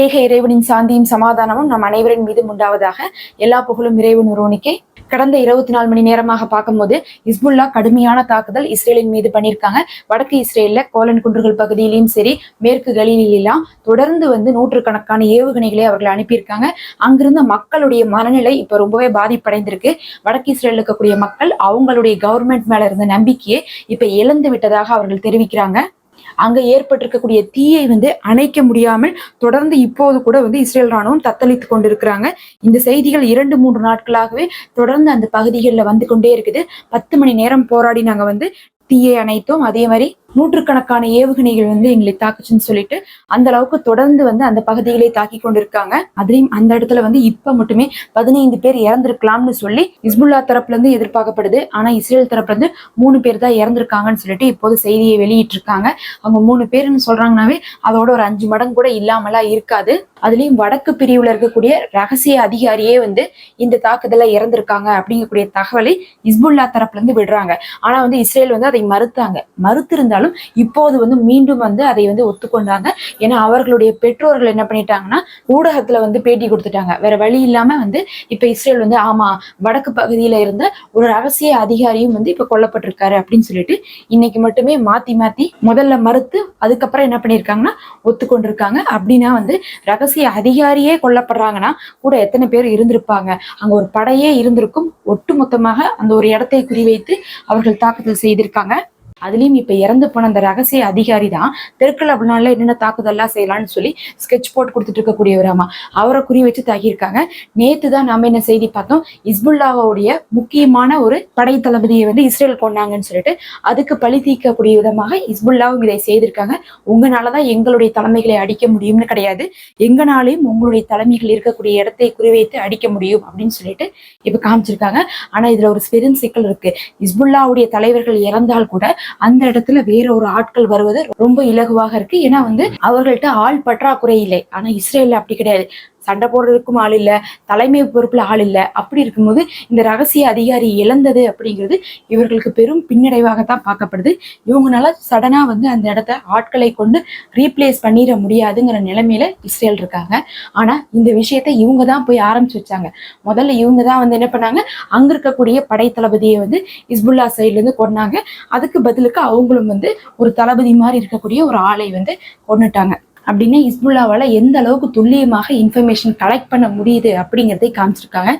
ஏக இறைவனின் சாந்தியும் சமாதானமும் நம் அனைவரின் மீது உண்டாவதாக எல்லா புகழும் இறைவன் ஒருவனுக்கே. கடந்த இருபத்தி நாலு மணி நேரமாக பார்க்கும்போது இஸ்புல்லா கடுமையான தாக்குதல் இஸ்ரேலின் மீது பண்ணியிருக்காங்க. வடக்கு இஸ்ரேல்ல கோலன் குன்றுகள் பகுதியிலையும் சரி மேற்கு கலீலிலாம் தொடர்ந்து வந்து நூற்றுக்கணக்கான ஏவுகணைகளை அவர்கள் அனுப்பியிருக்காங்க. அங்கிருந்த மக்களுடைய மனநிலை இப்ப ரொம்பவே பாதிப்படைந்திருக்கு. வடக்கு இஸ்ரேலில் இருக்கக்கூடிய மக்கள் அவங்களுடைய கவர்மெண்ட் மேல இருந்த நம்பிக்கையை இப்ப இழந்து விட்டதாக அவர்கள் தெரிவிக்கிறாங்க. அங்க ஏற்பட்டிருக்கக்கூடிய தீயை வந்து அணைக்க முடியாமல் தொடர்ந்து இப்போது கூட வந்து இஸ்ரேல் ராணுவம் தத்தளித்து கொண்டிருக்கிறாங்க. இந்த செய்திகள் இரண்டு மூன்று நாட்களாகவே தொடர்ந்து அந்த பகுதிகளில் வந்து கொண்டே இருக்குது. பத்து மணி நேரம் போராடி நாங்க வந்து தீயை அணைத்தோம். அதே மாதிரி நூற்றுக்கணக்கான ஏவுகணைகள் வந்து எங்களை தாக்குச்சுன்னு சொல்லிட்டு அந்த அளவுக்கு தொடர்ந்து வந்து அந்த பகுதிகளை தாக்கி கொண்டிருக்காங்க. அதுலயும் அந்த இடத்துல வந்து இப்ப மட்டுமே பதினைந்து பேர் இறந்திருக்கலாம்னு சொல்லி இஸ்புல்லா தரப்புல இருந்து எதிர்பார்க்கப்படுது. ஆனா இஸ்ரேல் தரப்புல இருந்து மூணு பேர் தான் இறந்திருக்காங்கன்னு சொல்லிட்டு இப்போது செய்தியை வெளியிட்டு இருக்காங்க அவங்க மூணு பேர்னு சொல்றாங்கனாவே அதோட ஒரு அஞ்சு மடங்கு கூட இல்லாமலாம் இருக்காது. அதுலயும் வடக்கு பிரிவுல இருக்கக்கூடிய ரகசிய அதிகாரியே வந்து இந்த தாக்குதல இறந்திருக்காங்க அப்படிங்கக்கூடிய தகவலை இஸ்புல்லா தரப்புல இருந்து விடுறாங்க. ஆனா வந்து இஸ்ரேல் வந்து அதை மறுத்தாங்க. மறுத்திருந்தாலும் இப்போது வந்து மீண்டும் வந்து அதை வந்து ஒத்துக்கொண்டாங்க. ஏன்னா அவர்களுடைய பெற்றோர்கள் என்ன பண்ணிட்டாங்கன்னா ஊடகத்துல வந்து பேட்டி கொடுத்துட்டாங்க. வேற வழி இல்லாம வந்து இப்ப இஸ்ரேல் வந்து ஆமா வடக்கு பகுதியில இருந்த ஒரு ரகசிய அதிகாரியும் வந்து இப்ப கொல்லப்பட்டிருக்காரு அப்படின்னு சொல்லிட்டு இன்னைக்கு மட்டுமே மாத்தி மாத்தி முதல்ல மறுத்து அதுக்கப்புறம் என்ன பண்ணியிருக்காங்கன்னா ஒத்துக்கொண்டிருக்காங்க. அப்படின்னா வந்து ரகசிய அதிகாரியே கொல்லப்படுறாங்கன்னா கூட எத்தனை பேர் இருந்திருப்பாங்க. அங்க ஒரு படையே இருந்திருக்கும். ஒட்டுமொத்தமாக அந்த ஒரு இடத்தை குறிவைத்து அவர்கள் தாக்குதல் செய்திருக்காங்க. அதுலயும் இப்ப இறந்து போன அந்த ரகசிய அதிகாரி தான் தெற்குல அப்படின்னால என்னென்ன தாக்குதல்லாம் செய்யலாம்னு சொல்லி ஸ்கெட்ச் போட்டு கொடுத்துட்டு இருக்கக்கூடியவராமா அவரை குறி வச்சு தாக்கியிருக்காங்க. நேத்து தான் நாம என்ன செய்தி பார்த்தோம்? இஸ்புல்லாவோடைய முக்கியமான ஒரு படை தளபதியை வந்து இஸ்ரேல் கொண்டாங்கன்னு சொல்லிட்டு அதுக்கு பழி தீர்க்கக்கூடிய விதமாக இஸ்புல்லாவும் இதை செய்திருக்காங்க. உங்களாலதான் எங்களுடைய தலைமைகளை அடிக்க முடியும்னு கிடையாது. எங்கனாலையும் உங்களுடைய தலைமைகள் இருக்கக்கூடிய இடத்தை குறிவைத்து அடிக்க முடியும் அப்படின்னு சொல்லிட்டு இப்ப காமிச்சிருக்காங்க. ஆனா இதுல ஒரு பெரும் சிக்கல் இருக்கு. இஸ்புல்லாவுடைய தலைவர்கள் இறந்தால் கூட அந்த இடத்துல வேற ஒரு ஆட்கள் வருவது ரொம்ப இலகுவாக இருக்கு. ஏன்னா வந்து அவர்கள்ட்ட ஆள் பற்றாக்குறை இல்லை. ஆனா இஸ்ரேல் அப்படி கிடையாது. சண்டை போடுறதுக்கும் ஆள் இல்லை தலைமை பொறுப்பில் ஆள் இல்லை. அப்படி இருக்கும்போது இந்த ரகசிய அதிகாரி இழந்தது அப்படிங்கிறது இவர்களுக்கு பெரும் பின்னடைவாகத்தான் பார்க்கப்படுது. இவங்களால சடனாக வந்து அந்த இடத்த ஆட்களை கொண்டு ரீப்ளேஸ் பண்ணிட முடியாதுங்கிற நிலைமையில இஸ்ரேல் இருக்காங்க. ஆனால் இந்த விஷயத்தை இவங்க தான் போய் ஆரம்பிச்சு வச்சாங்க. முதல்ல இவங்க தான் வந்து என்ன பண்ணாங்க? அங்க இருக்கக்கூடிய படை தளபதியை வந்து இஸ்புல்லா சைட்லேருந்து கொண்டாங்க அதுக்கு பதிலுக்கு அவங்களும் வந்து ஒரு தளபதி மாதிரி இருக்கக்கூடிய ஒரு ஆளை வந்து கொண்டுட்டாங்க அப்படின்னு இஸ்புல்லாவால் எந்த அளவுக்கு துல்லியமாக இன்ஃபர்மேஷன் கலெக்ட் பண்ண முடியுது அப்படிங்கிறதை காமிச்சிருக்காங்க.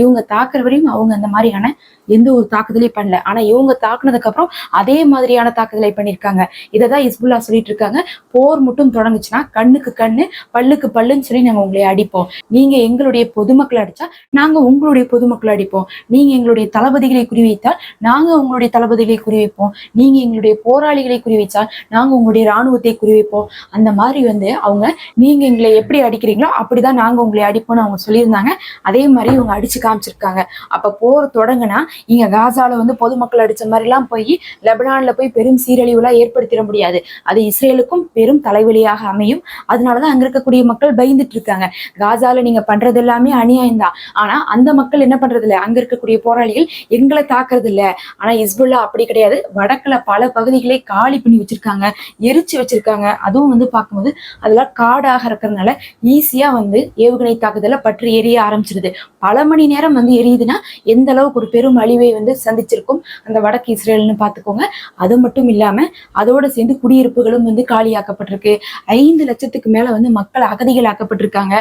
இவங்க தாக்குற வரையும் அவங்க அந்த மாதிரியான எந்த ஒரு தாக்குதலையும் பண்ணல. ஆனா இவங்க தாக்குனதுக்கு அப்புறம் அதே மாதிரியான தாக்குதலை பண்ணியிருக்காங்க இதை தான் இஸ்புல்லா சொல்லிட்டு இருக்காங்க. போர் மட்டும் தொடங்குச்சுன்னா கண்ணுக்கு கண்ணு பல்லுக்கு பல்லுன்னு சொல்லி நாங்க உங்களை அடிப்போம். நீங்க எங்களுடைய பொதுமக்களை அடிச்சா நாங்க உங்களுடைய பொதுமக்களை அடிப்போம். நீங்க எங்களுடைய தளபதிகளை குறிவைத்தால் நாங்க உங்களுடைய தளபதிகளை குறிவைப்போம். நீங்க எங்களுடைய போராளிகளை குறிவைச்சால் நாங்க உங்களுடைய ராணுவத்தை குறிவைப்போம். அந்த மாதிரி வந்து அவங்க நீங்க எங்களை எப்படி அடிக்கிறீங்களோ அப்படிதான் நாங்க உங்களை அடிப்போம்னு அவங்க சொல்லியிருந்தாங்க. அதே மாதிரி இவங்க அடிச்சு காமிச்சிருக்காங்க. அப்ப போர் தொடங்குனா இங்க காசால வந்து பொதுமக்கள் அடிச்ச மாதிரி எல்லாம் போய் லெபனான்ல போய் பெரும் சீரழிவுலாம் ஏற்படுத்திட முடியாது. அது இஸ்ரேலுக்கும் பெரும் தலைவலியாக அமையும். அதனாலதான் அங்க இருக்கக்கூடிய மக்கள் பயந்துட்டு இருக்காங்க காசால நீங்க பண்றது எல்லாமே அநியாயம் தான் ஆனா அந்த மக்கள் என்ன பண்றது இல்ல அங்க இருக்கக்கூடிய போராளிகள் எங்களை தாக்குறது இல்ல ஆனா இஸ்புல்லா அப்படி கிடையாது. வடக்குல பல பகுதிகளை காலி பண்ணி வச்சிருக்காங்க. எரிச்சு வச்சிருக்காங்க. அதுவும் வந்து பார்க்கும்போது அதெல்லாம் காடாக இருக்கிறதுனால ஈஸியா வந்து ஏவுகணை தாக்குதல பற்றி எரிய ஆரம்பிச்சிருது. பல மணி நேரம் வந்து எரியுதுன்னா எந்த அளவுக்கு ஒரு பெரும் அழிவை வந்து சந்திச்சிருக்கும் அந்த வடக்கு இஸ்ரேல்னு பார்த்துக்கோங்க. அது மட்டும் இல்லாம அதோட சேர்ந்து குடியிருப்புகளும் வந்து காலியாக்கப்பட்டிருக்கு. ஐந்து லட்சத்துக்கு மேல வந்து மக்கள் அகதிகள் ஆக்கப்பட்டிருக்காங்க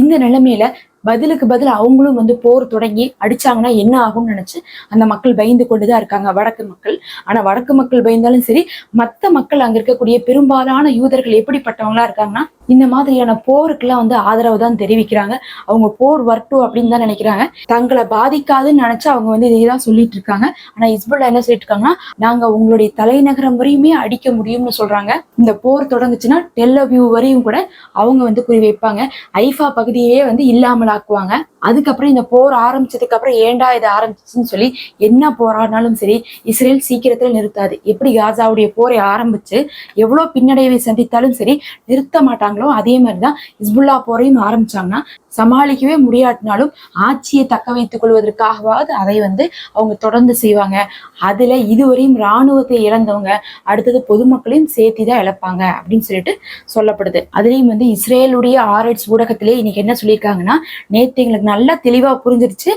இந்த நிலைமையில பதிலுக்கு பதில் அவங்களும் வந்து போர் தொடங்கி அடிச்சாங்கன்னா என்ன ஆகும்னு நினைச்சு அந்த மக்கள் பயந்து கொண்டுதான் இருக்காங்க வடக்கு மக்கள். ஆனா வடக்கு மக்கள் பயந்தாலும் சரி மத்த மக்கள் அங்க இருக்கக்கூடிய பெரும்பாலான யூதர்கள் எப்படிப்பட்டவங்களா இருக்காங்கன்னா இந்த மாதிரியான போருக்கெல்லாம் வந்து ஆதரவு தான் தெரிவிக்கிறாங்க. அவங்க போர் வரட்டும் அப்படின்னு தான் நினைக்கிறாங்க. தங்களை பாதிக்காதுன்னு நினைச்சு அவங்க வந்து இதை தான் சொல்லிட்டு இருக்காங்க. ஆனா இஸ்புல்லா என்ன சொல்லிட்டு இருக்காங்கன்னா நாங்க உங்களுடைய தலைநகரம் வரையுமே அடிக்க முடியும்னு சொல்றாங்க. இந்த போர் தொடங்குச்சுன்னா டெல்லவியூ வரையும் கூட அவங்க வந்து குறி வைப்பாங்க ஐஃபா பகுதியே வந்து இல்லாமல் ஆக்குவாங்க அதுக்கப்புறம் இந்த போர் ஆரம்பிச்சதுக்கு அப்புறம் ஏண்டா இது ஆரம்பிச்சுன்னு சொல்லி என்ன போராடினாலும் சரி இஸ்ரேல் சீக்கிரத்தில் நிறுத்தாது. எப்படி காசாவுடைய போரை ஆரம்பிச்சு எவ்வளவு பின்னடைவை சந்தித்தாலும் சரி நிறுத்த மாட்டாங்களோ அதே மாதிரிதான் இஸ்புல்லா போரையும் ஆரம்பிச்சாங்கன்னா சமாளிக்கவே முடியாட்டினாலும் ஆட்சியை தக்க வைத்துக் கொள்வதற்காகவாவது அதை வந்து அவங்க தொடர்ந்து செய்வாங்க. அதுல இதுவரையும் இராணுவத்தை இழந்தவங்க அடுத்தது பொதுமக்களையும் சேர்த்தி தான் இழப்பாங்க அப்படின்னு சொல்லிட்டு சொல்லப்படுது. அதுலயும் வந்து இஸ்ரேலுடைய ஆர்எட்ஸ் ஊடகத்திலே இன்னைக்கு என்ன சொல்லியிருக்காங்கன்னா நேத்து எங்களுக்கு நல்லா தெளிவா புரிஞ்சிருச்சு.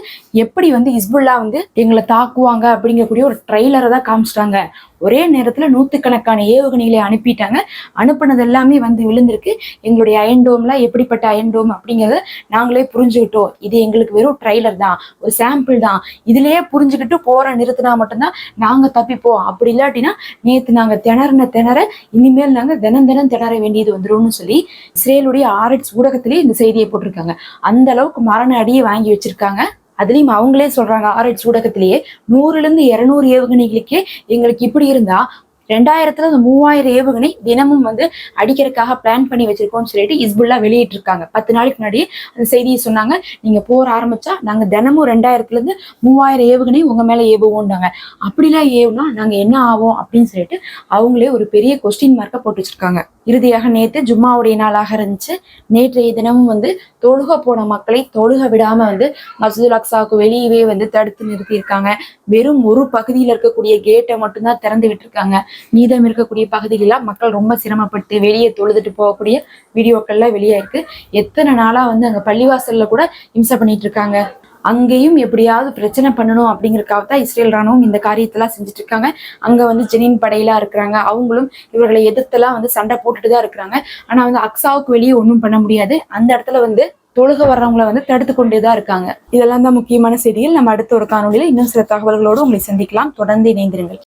எப்படி வந்து இஸ்புல்லா வந்து எங்களை தாக்குவாங்க அப்படிங்கக்கூடிய ஒரு ட்ரெய்லரை தான் காமிச்சிட்டாங்க. ஒரே நேரத்துல நூத்துக்கணக்கான ஏவுகணைகளை அனுப்பிட்டாங்க. அனுப்புனது எல்லாமே வந்து விழுந்திருக்கு. எங்களுடைய அயன்டோம்லாம் எப்படிப்பட்ட அயன்டோம் அப்படிங்கறத நாங்களே புரிஞ்சுக்கிட்டோம் இது எங்களுக்கு வெறும் ட்ரைலர் தான். ஒரு சாம்பிள் தான். இதுலயே புரிஞ்சுக்கிட்டு போற நிறுத்தினா மட்டும்தான் நாங்க தப்பிப்போம். அப்படி இல்லாட்டினா நேத்து நாங்க திணறின திணற இனிமேல் நாங்க தினம் தினம் திணற வேண்டியது வந்துரும்னு சொல்லி இஸ்ரேலுடைய ஆர்எட்ஸ் ஊடகத்திலே இந்த செய்தியை போட்டிருக்காங்க. அந்த அளவுக்கு மரண அடியை வாங்கி வச்சிருக்காங்க. அதுலயும் அவங்களே சொல்றாங்க ஆராய்ச்சி ஊடகத்திலேயே நூறுல இருந்து இருநூறு ஏவுகணைகளுக்கே எங்களுக்கு இப்படி இருந்தா ரெண்டாயிரத்துல அந்த மூவாயிரம் ஏவுகணை தினமும் வந்து அடிக்கிறதுக்காக பிளான் பண்ணி வச்சிருக்கோம்னு சொல்லிட்டு இஸ்புல்லா வெளியிட்டு இருக்காங்க பத்து நாளைக்கு முன்னாடி அந்த செய்தியை சொன்னாங்க. நீங்க போர் ஆரம்பிச்சா நாங்க தினமும் ரெண்டாயிரத்துல இருந்து மூவாயிரம் ஏவுகணை உங்க மேல ஏவுவோம்னாங்க. அப்படிலாம் ஏவுனா நாங்க என்ன ஆவோம் அப்படின்னு சொல்லிட்டு அவங்களே ஒரு பெரிய கொஸ்டின் மார்க்கை போட்டு வச்சிருக்காங்க. இறுதியாக நேற்று ஜும்மாவுடைய நாளாக இருந்துச்சு. நேற்றைய தினமும் வந்து தொழுக போன மக்களை தொழுக விடாம வந்து மசூதுல் அக்சாவுக்கு வெளியவே வந்து தடுத்து நிறுத்தியிருக்காங்க. வெறும் ஒரு பகுதியில் இருக்கக்கூடிய கேட்டை மட்டும்தான் திறந்து விட்டுருக்காங்க. மீதம் இருக்கக்கூடிய பகுதிகளெல்லாம் மக்கள் ரொம்ப சிரமப்பட்டு வெளியே தொழுதுட்டு போகக்கூடிய வீடியோக்கள்லாம் வெளியே இருக்குது எத்தனை நாளா வந்து அங்கே பள்ளிவாசல்ல கூட இம்சை பண்ணிட்டு இருக்காங்க. அங்கேயும் எப்படியாவது பிரச்சனை பண்ணணும் அப்படிங்கறதுக்காக தான் இஸ்ரேல் ராணுவம் இந்த காரியத்தெல்லாம் செஞ்சுட்டு இருக்காங்க அங்க வந்து ஜெனின் படையெல்லாம் இருக்கிறாங்க. அவங்களும் இவர்களை எதிர்த்தெல்லாம் வந்து சண்டை போட்டுட்டு தான் இருக்கிறாங்க. ஆனா வந்து அக்ஸாவுக்கு வெளியே ஒன்றும் பண்ண முடியாது. அந்த இடத்துல வந்து தொழுக வர்றவங்களை வந்து தடுத்து கொண்டே தான் இருக்காங்க. இதெல்லாம் தான் முக்கியமான செய்திகள். நம்ம அடுத்த ஒரு காணொலியில் இன்னும் சில தகவல்களோடு உங்களை சந்திக்கலாம். தொடர்ந்து இணைந்திருங்கள்.